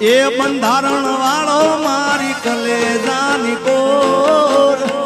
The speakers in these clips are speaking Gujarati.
એ બંધારણ વાળો મારી કલેજાની કોર.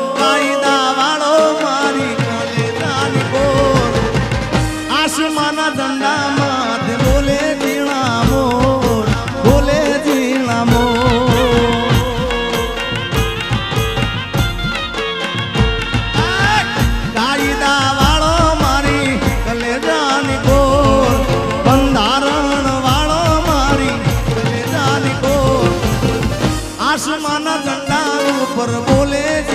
પર બોલે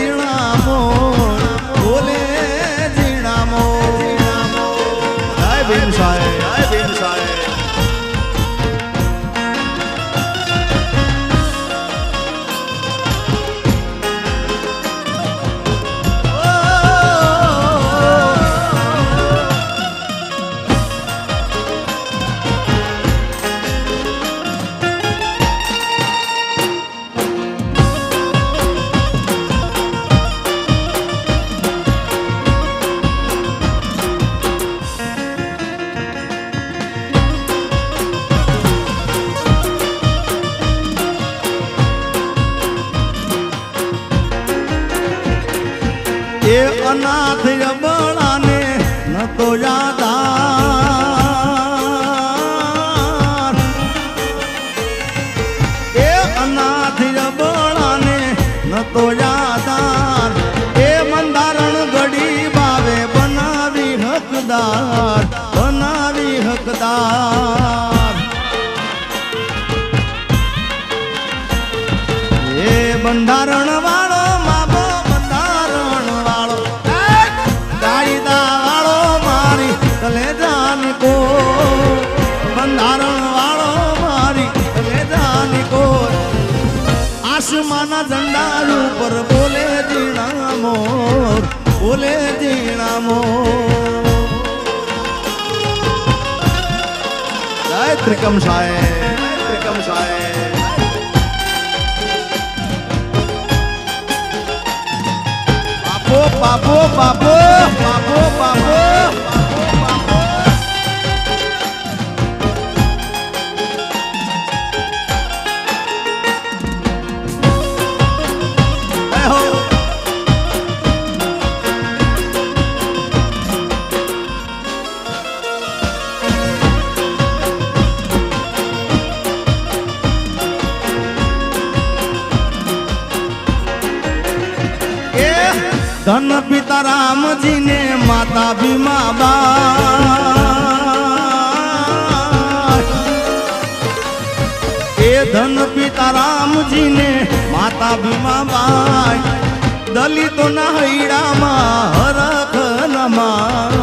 多让 મોર, બોલે ઝીણા મોર, બોલે ઝીણા મોર. જય ત્રિકમ સાહેબ ત્રિકમ સાહેબ બાપો બાપો બાપો બાપો બાપો. ધન પિતા રામજીને માતા ભીમા બા એ ધન પિતા રામજીને માતા ભીમા બાય દલિતોના હૈડામાં હરખ નમા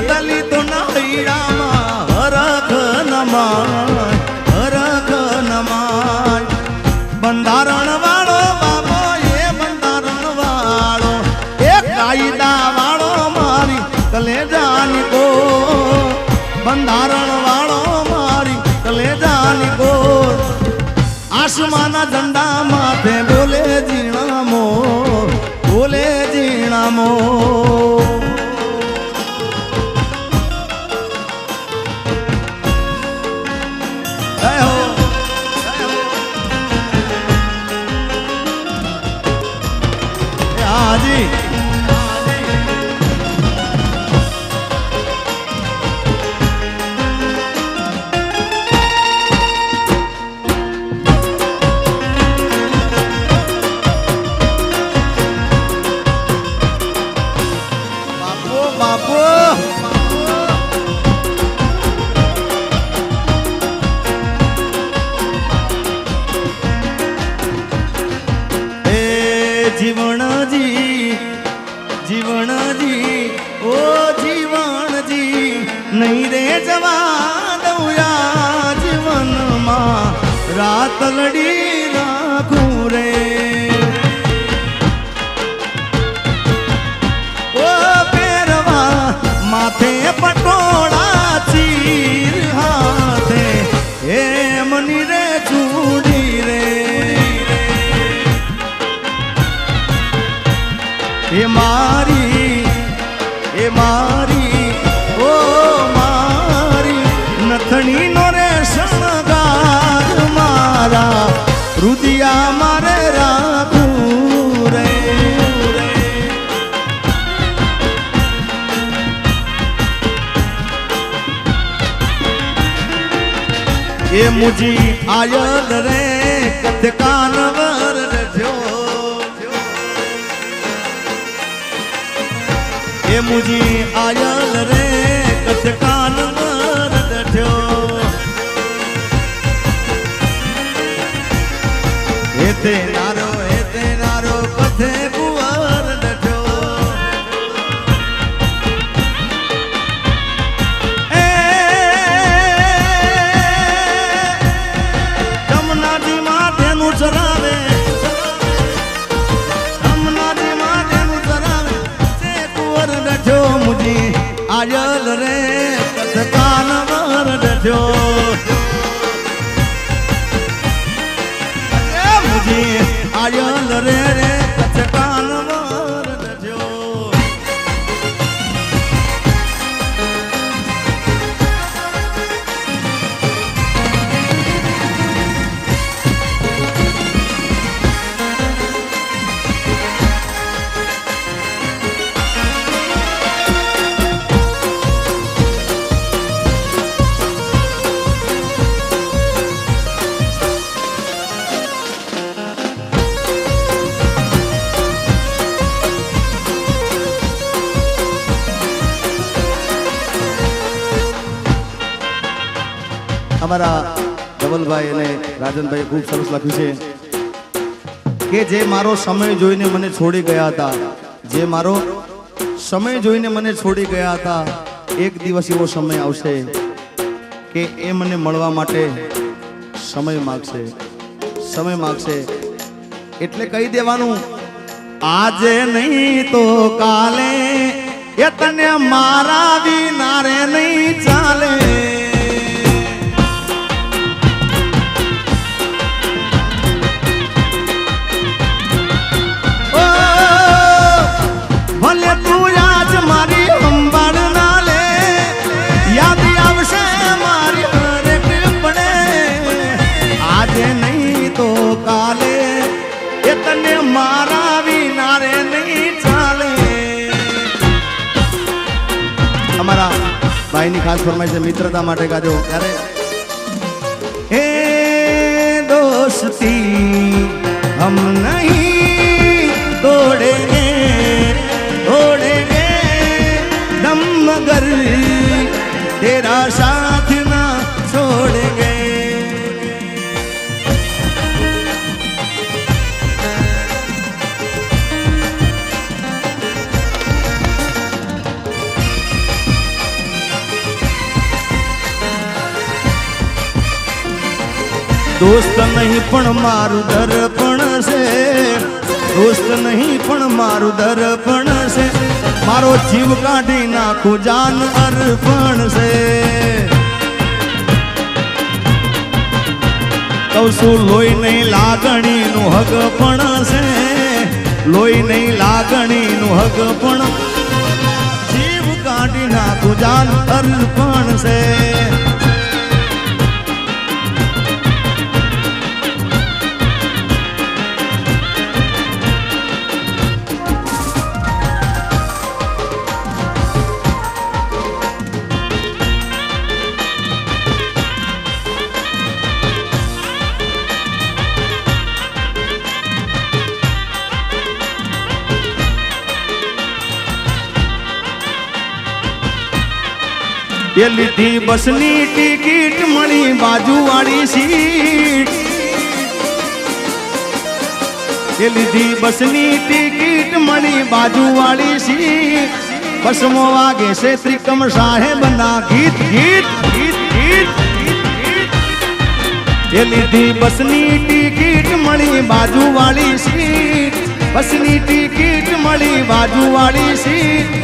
Catalina. પલડી નાખું રે. ઓ પેરવા માથે પટોળા ચીર હાથે, એમની રે ચૂડી રે. એ મારી એ મારી એ મુજી આયલ રે કથ કાનવર રજો એ મુજી આયલ રે કથ કાનવર રજો હે તે અમારા ધવલભાઈ અને રાજનભાઈ ખૂબ સરસ લખ્યું છે કે જે મારો સમય જોઈને મને છોડી ગયા હતા, જે મારો સમય જોઈને મને છોડી ગયા હતા, એક દિવસ એવો સમય આવશે કે એ મને મળવા માટે સમય માગશે સમય માગશે. એટલે કહી દેવાનું, આજે નહીં તો કાલે એ તને મારા વિનારે નહીં ચાલે. અમારા ભાઈની ખાસ ફરમાઈ છે મિત્રતા માટે ગાજો ત્યારે એ દોસ્તી, હમ નહીં તોડે તોડે દમ મગર, તેરા સા પણ મારું દર્પણ છે. દોસ્ત નહીં, પણ મારું દર્પણ છે. મારો જીવ કાઢી નાખું, જાન અર્પણ છે. કહું લોહી નહીં લાગણીનું હગ પણ છે. લોહી નહીં લાગણીનું હગ પણ. જીવ કાઢી નાખું, જાન અર્પણ છે. એ લીધી બસની ટિકિટ મળી બાજુવાળી સીટ એ લીધી બસની ટિકિટ મળી બાજુવાળી સીટ બસમો વાગે છે ત્રિકમ સાહેબના ગીત ગીત ગીત ગીત એ લીધી બસની ટિકિટ મળી બાજુવાળી સીટ બસની ટિકિટ મળી બાજુવાળી સીટ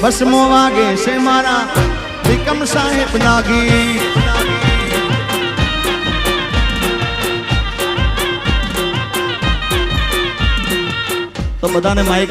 બસમો વાગે છે મારા ત્રિકમ સાહેબ નાગી. તો બધાને માઇક